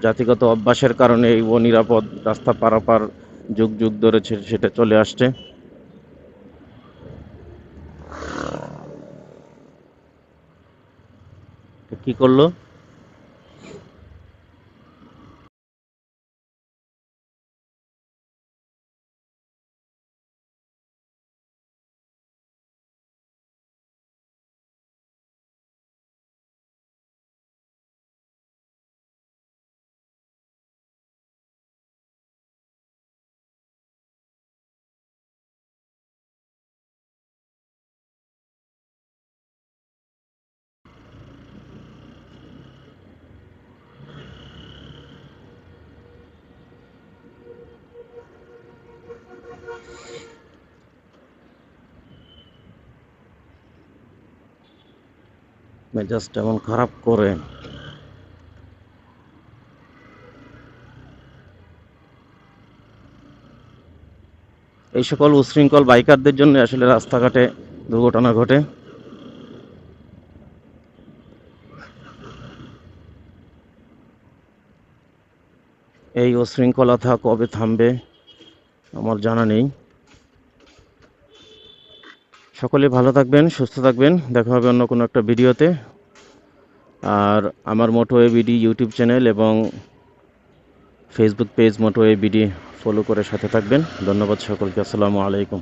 জাতিগত অভ্যাসের কারণে এই অনিরাপদ রাস্তা পারাপার যুগ যুগ ধরেছে সেটা চলে আসছে। কি করল? মেজাজটা এমন খারাপ করে। এই সকল উশৃঙ্খল বাইকারদের জন্য আসলে রাস্তাঘাটে দুর্ঘটনা ঘটে। এই উশৃঙ্খলতা কবে থামবে, আমার জানা নেই। সকলে ভালো থাকবেন, সুস্থ থাকবেন। দেখা হবে অন্য কোনো একটা ভিডিওতে। আর আমার মোটো বিডি ইউটিউব চ্যানেল এবং Facebook page Moto ABD follow করে সাথে থাকবেন। ধন্যবাদ সকলকে। আসসালামু আলাইকুম।